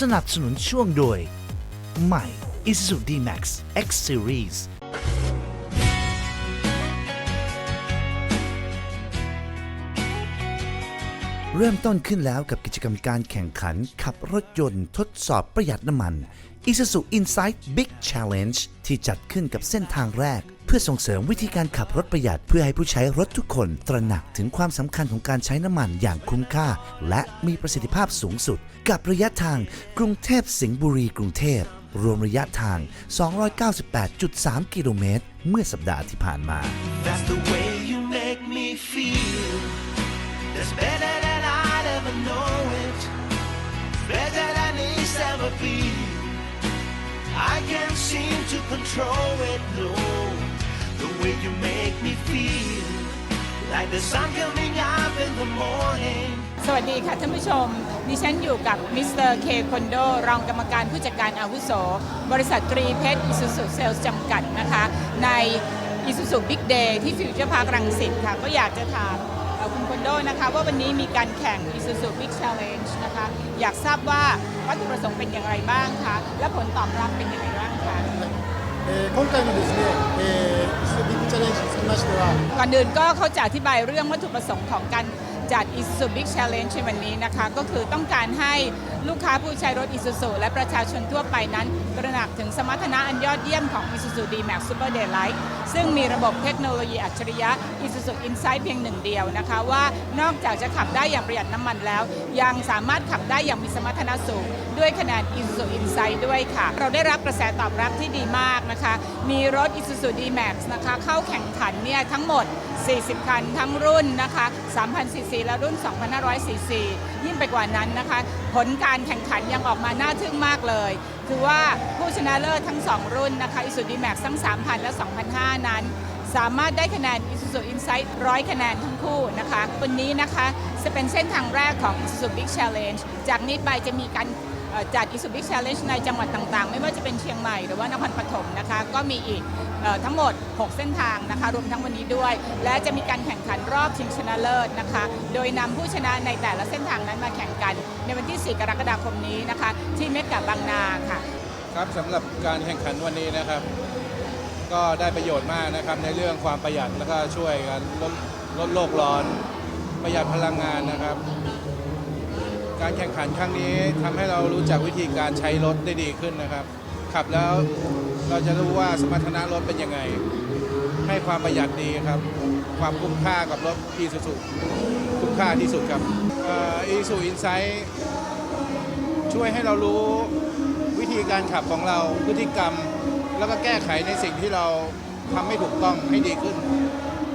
สนับสนุนช่วงโดย ใหม่ Isuzu D-Max X Series เริ่มต้นขึ้นแล้วกับกิจกรรมการแข่งขัน ขับรถยนต์ทดสอบประหยัดน้ำมัน Isuzu Insight Big Challenge ที่จัดขึ้นกับเส้นทางแรก พื่อส่งเสริมวิธีการขับรถประหยัดเพื่อให้ผู้ใช้รถทุกคนตระหนักถึงความสำคัญของการใช้น้ำมันอย่างคุ้มค่า และมีประสิทธิภาพสูงสุด กับระยะทางกรุงเทพสิงห์บุรีกรุงเทพรวมระยะทาง 298.3 กิโลเมตร เมื่อสัปดาห์ที่ผ่านมา That's the way you make me feel. That's better than I'd ever know it. Better than it's ever been. I can't seem to control it, no. You make me feel. Like the sun coming up in the morning. สวัสดีค่ะท่านผู้ชม ดิฉันอยู่กับมิสเตอร์เคคอนโดรองกรรมการผู้จัดการอาวุโส บริษัทตรีเพชรอิสุสุเซลส์จำกัดนะคะ ในอิสุสุบิ๊กเดย์ที่ฟิวเจอร์พาร์ครังสิตค่ะ ก็อยากจะถามคุณคอนโดนะคะว่าวันนี้มีการแข่งอิสุสุบิ๊ก a l เลนจ์นะคะ อยากทราบว่าวัตถุประสงค์เป็นอย่างไรบ้างคะ และผลตอบรับเป็นอย่างไรบ้างคะ えー今回のですね、えー、スビッグチャレンジにつきましては、 ก่อนอื่นก็เขาจะอธิบายเรื่องวัตถุประสงค์ของการ จัด Isuzu Big Challenge ในวันนี้นะคะ ก็คือต้องการให้ลูกค้าผู้ใช้รถ Isuzu และประชาชนทั่วไปนั้นตระหนักถึงสมรรถนะอันยอดเยี่ยมของ Isuzu D-Max Super Daylight ซึ่งมีระบบเทคโนโลยีอัจฉริยะ Isuzu Insight เพียงหนึ่งเดียวนะคะ ว่านอกจากจะขับได้อย่างประหยัดน้ำมันแล้ว ยังสามารถขับได้อย่างมีสมรรถนะสูง ด้วยคะแนน Isuzu Insight ด้วยค่ะ เราได้รับกระแสตอบรับที่ดีมากนะคะ มีรถ Isuzu D-Max นะคะเข้าแข่งขันเนี่ยทั้งหมด 40 คันทั้งรุ่นนะคะ3,000ซีซีและรุ่น 2,500ซีซียิ่งไปกว่านั้นนะคะ ผลการแข่งขันยังออกมาน่าทึ่งมากเลย คือว่าผู้ชนะเลิศทั้ง 2 รุ่นนะคะ Isuzu D-Max ทั้ง 3,000 และ 2,500 นั้น สามารถได้คะแนน Isuzu Insight ร้อยคะแนนทั้งคู่นะคะวันนี้นะคะจะเป็นเส้นทางแรกของ Isuzu Big Challenge จากนี้ไปจะมีการ จัด Isuzu Big Challenge ในจังหวัดต่างๆ ไม่ว่าจะเป็นเชียงใหม่หรือว่านครปฐมนะคะ ก็มีอีกออทั้งหมด 6 เส้นทางนะคะ รวมทั้งวันนี้ด้วย และจะมีการแข่งขันรอบชิงชนะเลิศนะคะ โดยนำผู้ชนะในแต่ละเส้นทางนั้นมาแข่งกัน ในวันที่ 4 กรกฎาคมนี้นะคะ ที่เมกะบางนาค่ะ ครับสำหรับการแข่งขันวันนี้นะครับ ก็ได้ประโยชน์มากนะครับในเรื่องความประหยัดแล้วก็ช่วยกันลดลดโลกร้อน ประหยัดพลังงานนะครับ การแข่งขันครั้งนี้ทำให้เรารู้จักวิธีการใช้รถได้ดีขึ้นนะครับ ขับแล้วเราจะรู้ว่าสมรรถนะรถเป็นยังไง ให้ความประหยัดดีครับ ความคุ้มค่ากับรถอีซูซูคุ้มค่าที่สุดครับอีซูอินไซต์ช่วยให้เรารู้วิธีการขับของเราพฤติกรรม แล้วก็แก้ไขในสิ่งที่เราทำไม่ถูกต้องให้ดีขึ้น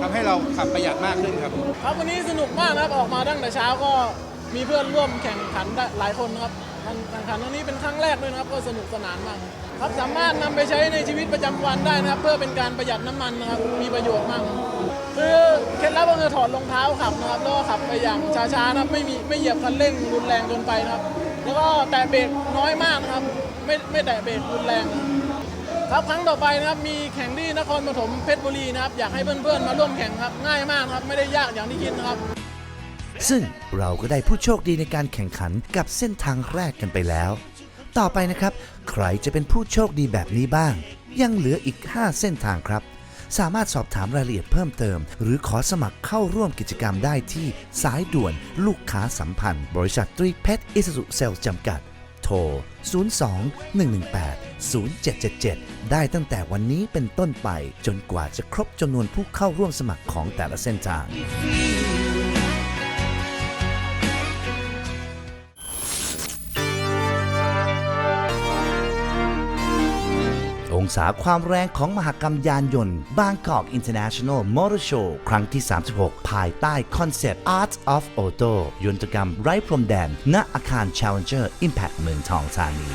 ทำให้เราขับประหยัดมากขึ้นครับ ครับวันนี้สนุกมากนะครับออกมาตั้งแต่เช้าก็ มีเพื่อนร่วมแข่งขันได้หลายคนครับการแข่งขันครั้งนี้เป็นครั้งแรกด้วยนะครับก็สนุกสนานมากครับสามารถนำไปใช้ในชีวิตประจำวันได้นะครับ เพื่อเป็นการประหยัดน้ำมันนะครับมีประโยชน์มากคือเคล็ดลับก็คือถอดรองเท้าขับนะครับแล้วก็ขับไปอย่างช้าๆนะครับไม่มีไม่เหยียบคันเร่งรุนแรงเกินไปนะครับ แล้วก็แตะเบรกน้อยมากนะครับ ไม่ไม่แตะเบรกรุนแรง ครับครั้งต่อไปนะครับมีแข่งที่นครปฐมเพชรบุรีนะครับอยากให้เพื่อนๆมาร่วมแข่งครับง่ายมากครับไม่ได้ยากอย่างที่คิดนะครับ ซึ่งเราก็ได้ผู้โชคดีในการแข่งขันกับเส้นทางแรกกันไปแล้ว ต่อไปนะครับ ใครจะเป็นผู้โชคดีแบบนี้บ้าง ยังเหลืออีก 5 เส้นทางครับ สามารถสอบถามรายละเอียดเพิ่มเติม หรือขอสมัครเข้าร่วมกิจกรรมได้ที่สายด่วนลูกค้าสัมพันธ์ บริษัทตรีเพชรอิสสุเซลจำกัด โทร 02 118 0777 ได้ตั้งแต่วันนี้เป็นต้นไปจนกว่าจะครบจำนวนผู้เข้าร่วมสมัครของแต่ละเส้นทาง องศาความแรงของมหกรรมยานยนต์ Bangkok International Motor Show ครั้งที่ 36 ภายใต้คอนเซปต์ Art of Auto ยนตกรรมไร้พรมแดน ณ อาคาร Challenger Impact เมืองทองธานี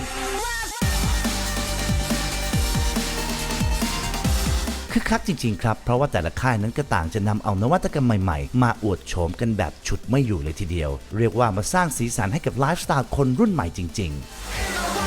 คือคักจริง ๆ ครับ เพราะว่าแต่ละค่ายนั้นก็ต่างจะนำเอานวัตกรรมใหม่ ๆ มาอวดโฉมกันแบบฉุดไม่อยู่เลยทีเดียว เรียกว่ามาสร้างสีสันให้กับไลฟ์สไตล์คนรุ่นใหม่จริง ๆ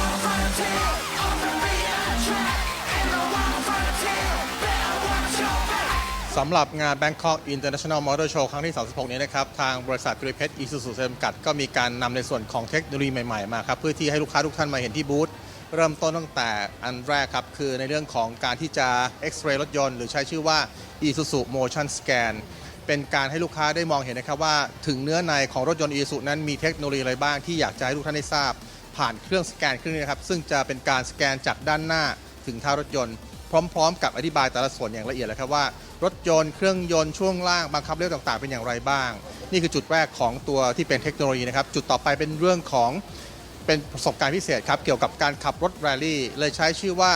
สำหรับงาน Bangkok International Motor Show ครั้งที่ 36 นี้นะครับ ทางบริษัทกริเพชรอิสุสุจำกัด ก็มีการนำในส่วนของเทคโนโลยีใหม่ ๆ มาครับ เพื่อที่ให้ลูกค้าทุกท่านมาเห็นที่บูธเริ่มต้นตั้งแต่อันแรกครับ คือในเรื่องของการที่จะเอ็กซเรย์รถยนต์ หรือใช้ชื่อว่า Isuzu Motion Scan เป็นการให้ลูกค้าได้มองเห็นนะครับว่า ถึงเนื้อในของรถยนต์ Isuzu นั้นมีเทคโนโลยีอะไรบ้างที่อยากจะให้ทุกท่านได้ทราบ ผ่านเครื่องสแกนเครื่องนี้นะครับซึ่งจะเป็นการสแกนจากด้านหน้าถึงท้ายรถยนต์ พร้อม ๆ กับอธิบายแต่ละส่วนอย่างละเอียดเลยครับว่า รถยนต์เครื่องยนต์ช่วงล่างบังคับเลี้ยวต่างๆ เป็นอย่างไรบ้าง นี่คือจุดแรกของตัวที่เป็นเทคโนโลยีนะครับจุดต่อไปเป็นเรื่องของเป็นประสบการณ์พิเศษครับ เกี่ยวกับการขับรถแรลลี่ เลยใช้ชื่อว่า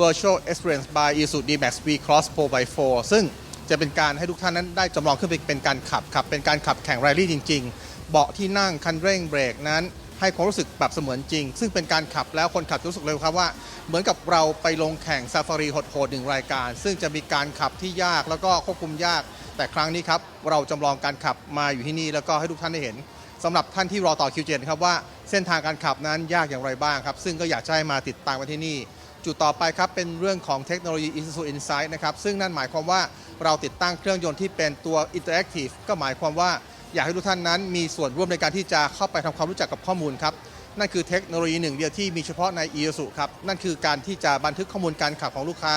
Virtual Experience by Isuzu D-Max V Cross 4x4 ซึ่งจะเป็นการให้ทุกท่านนั้นได้จำลองขึ้นไปเป็นการขับครับ เป็นการขับแข่งแรลลี่จริง ๆ เบาะที่นั่งคันเร่งเบรกนั้น ให้ความรู้สึกแบบเสมือนจริง ซึ่งเป็นการขับแล้วคนขับรู้สึกเลยครับว่า เหมือนกับเราไปลงแข่งซาฟารีโหดๆหนึ่งรายการ ซึ่งจะมีการขับที่ยากแล้วก็ควบคุมยาก แต่ครั้งนี้ครับเราจำลองการขับมาอยู่ที่นี่แล้วก็ให้ทุกท่านได้เห็นสำหรับท่านที่รอต่อคิวเจนครับว่าเส้นทางการขับนั้นยากอย่างไรบ้างครับ ซึ่งก็อยากให้มาติดตามกันที่นี่จุดต่อไปครับ เป็นเรื่องของเทคโนโลยี Isuzu Insight นะครับ ซึ่งนั่นหมายความว่าเราติดตั้งเครื่องยนต์ที่เป็นตัว Interactive ก็หมายความว่า อยากให้ทุกท่านนั้นมีส่วนร่วมในการที่จะเข้าไปทำความรู้จักกับข้อมูลครับนั่นคือเทคโนโลยีหนึ่งเดียวที่มีเฉพาะใน Isuzu ครับนั่นคือการที่จะบันทึกข้อมูลการขับของลูกค้า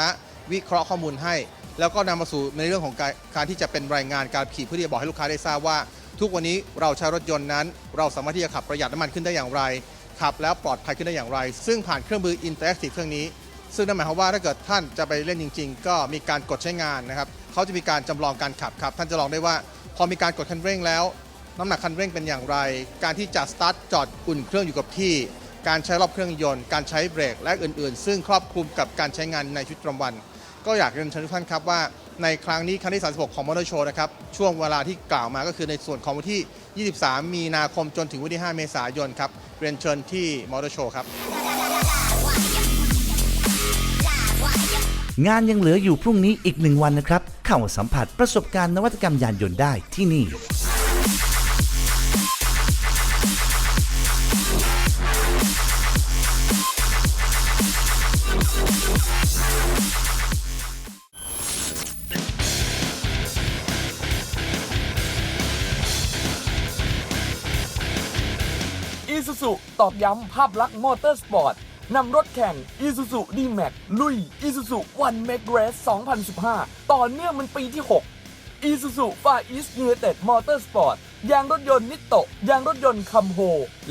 วิเคราะห์ข้อมูลให้ แล้วก็นำมาสู่ในเรื่องของการการที่จะเป็นรายงานการขี่เพื่อที่จะบอกให้ลูกค้าได้ทราบว่า ทุกวันนี้เราใช้รถยนต์นั้น เราสามารถที่จะขับประหยัดน้ำมันขึ้นได้อย่างไรขับแล้วปลอดภัยขึ้นได้อย่างไร ซึ่งผ่านเครื่องมือ Interactive เครื่องนี้ ซึ่งนั่นหมายความว่าถ้าเกิดท่านจะไปเล่นจริง ๆ ก็มีการกดใช้งานนะครับเขาจะมีการจำลองการขับครับ ท่านจะลองได้ว่า พอมีการกดคันเร่งแล้ว น้ำหนักคันเร่งเป็นอย่างไร การที่จะสตาร์ทจอดอุ่นเครื่องอยู่กับที่ การใช้รอบเครื่องยนต์ การใช้เบรกและอื่น ๆ ซึ่งครอบคลุมกับการใช้งานในชีวิตประจำวัน ก็อยากเรียนเชิญทุกท่านครับว่าในครั้งนี้ครั้งที่ 36 ของมอเตอร์โชว์นะครับ ช่วงเวลาที่กล่าวมาก็คือในส่วนของวันที่ 23 มีนาคมจนถึงวันที่ 5 เมษายนครับ เรียนเชิญที่มอเตอร์โชว์ครับ งานยังเหลืออยู่พรุ่งนี้อีกหนึ่งวันนะครับ เข้าสัมผัสประสบการณ์นวัตกรรมยานยนต์ได้ที่นี่อีซูซูตอกย้ำภาพลักษณ์มอเตอร์สปอร์ต นำรถแข่ง i s u z u D-Max ลุย i s u z u One Make Race 2015 ต่อเนื่องมันปีที่ 6 i s u z u Far East United Motorsport ยางรถยนต์นิตโตะยางรถยนต์คัมโฮ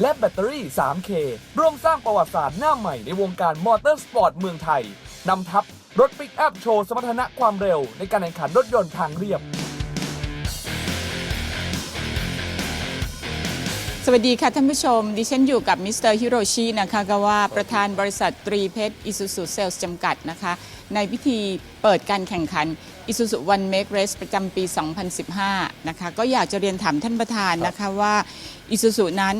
และแบตเตอรี่ 3K ร่วมสร้างประวัติศาสตร์หน้าใหม่ในวงการมอเตอร์สปอร์ตเมืองไทย นำทัพรถปิกอัพโชว์สมรรถนะความเร็วในการแข่งขันรถยนต์ทางเรียบ สวัสดีค่ะท่านผู้ชม ดิฉันอยู่กับมิสเตอร์ฮิโรชินะคะก็ว่าประธานบริษัทตรีเพชรอิซูซูเซลส์จำกัดนะคะ ในพิธีเปิดการแข่งขัน Isuzu One Make Race ประจำปี 2015 นะคะ ก็อยากจะเรียนถามท่านประธานนะคะว่า Isuzu นั้น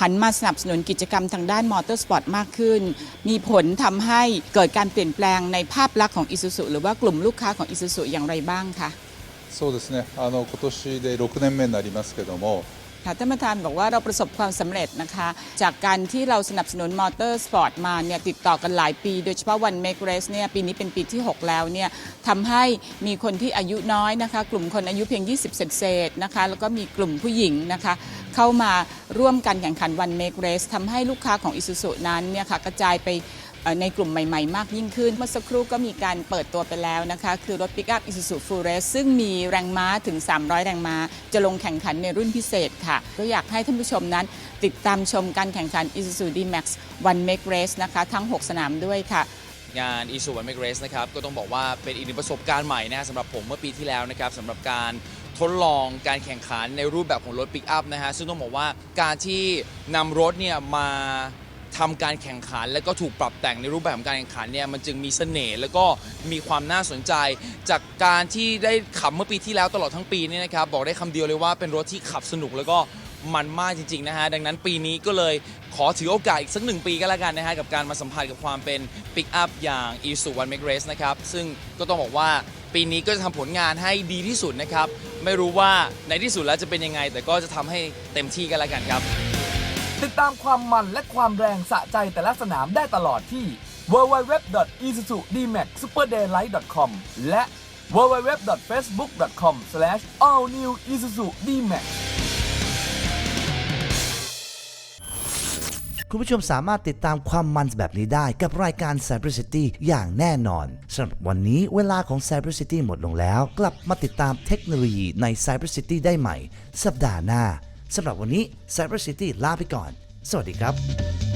หันมาสนับสนุนกิจกรรมทางด้านมอเตอร์สปอร์ตมากขึ้น มีผลทำให้เกิดการเปลี่ยนแปลงในภาพลักษณ์ของ Isuzu หรือว่ากลุ่มลูกค้าของ Isuzu อย่างไรบ้างคะ そうですねあの今年で6年目になりますけども ค่ะท่านประธานบอกว่าเราประสบความสำเร็จนะคะ จากการที่เราสนับสนุนมอเตอร์สปอร์ตมาเนี่ยติดต่อกันหลายปี โดยเฉพาะวัน Make Race เนี่ยปีนี้เป็นปีที่ 6 แล้วเนี่ยทำให้มีคนที่อายุน้อยนะคะ กลุ่มคนอายุเพียง 20 เศษๆนะคะ แล้วก็มีกลุ่มผู้หญิงนะคะ เข้ามาร่วมกันแข่งขันวัน Make Race ทำให้ลูกค้าของ Isuzu นั้นเนี่ยค่ะกระจายไป ในกลุ่มใหม่ๆ มากยิ่งขึ้น เมื่อสักครู่ก็มีการเปิดตัวไปแล้วนะคะ คือรถปิกอัพ Isuzu Full Race ซึ่งมีแรงม้าถึง 300 แรงม้า จะลงแข่งขันในรุ่นพิเศษค่ะ ก็อยากให้ท่านผู้ชมนั้น ติดตามชมการแข่งขัน Isuzu D-Max One Make Race นะคะ ทั้ง 6 สนามด้วยค่ะงาน i s u One Make Race นะครับก็ต้องบอกว่าเป็นอีกหนึ่งประสบการณ์ใหม่นะฮะสำหรับผมเมื่อปีที่แล้วนะครับสำหรับการทดลองการแข่งขันในรูปแบบของรถปิกอัพนะฮะซึ่งต้องบอกว่าการที่นำรถเนี่ยมา ทำการแข่งขัน แล้วก็ถูกปรับแต่งในรูปแบบของการแข่งขันเนี่ยมันจึงมีเสน่ห์แล้วก็มีความน่าสนใจ จากการที่ได้ขับเมื่อปีที่แล้วตลอดทั้งปีเนี่ยนะครับบอกได้คำเดียวเลยว่าเป็นรถที่ขับสนุกแล้วก็มันมากจริงๆนะฮะ ดังนั้นปีนี้ก็เลยขอถือโอกาสอีกสักหนึ่งปีก็แล้วกันนะฮะ กับการมาสัมผัสกับความเป็นปิกอัพอย่าง i s u One Make Race นะครับ ซึ่งก็ต้องบอกว่าปีนี้ก็จะทำผลงานให้ดีที่สุดนะครับ ไม่รู้ว่าในที่สุดแล้วจะเป็นยังไง แต่ก็จะทำให้เต็มที่กันแล้วกันครับ ติดตามความมันและความแรงสะใจแต่ละสนามได้ตลอดที่ www.isuzudmaxsuperdaylight.com และ www.facebook.com/allnewisuzu-dmax คุณผู้ชมสามารถติดตามความมันแบบนี้ได้กับรายการ Cyber City อย่างแน่นอนสำหรับวันนี้เวลาของ Cyber City หมดลงแล้ว กลับมาติดตามเทคโนโลยีใน Cyber City ได้ใหม่ สัปดาห์หน้า สำหรับวันนี้ Cyber City ลาไปก่อน สวัสดีครับ